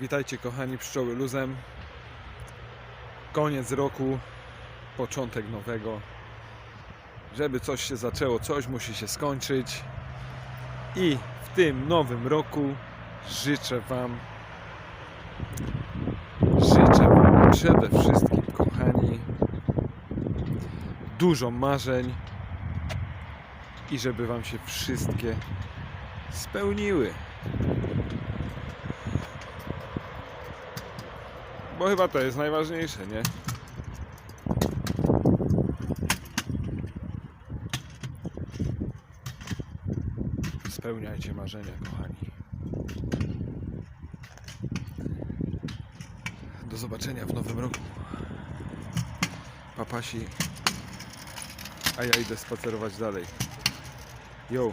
Witajcie kochani pszczoły luzem. Koniec roku, początek nowego. Żeby coś się zaczęło, coś musi się skończyć. I w tym nowym roku życzę Wam, życzę Wam przede wszystkim, kochani, dużo marzeń i żeby Wam się wszystkie spełniły. Bo chyba to jest najważniejsze, nie? Spełniajcie marzenia, kochani. Do zobaczenia w nowym roku. Papasi. A ja idę spacerować dalej. Yo.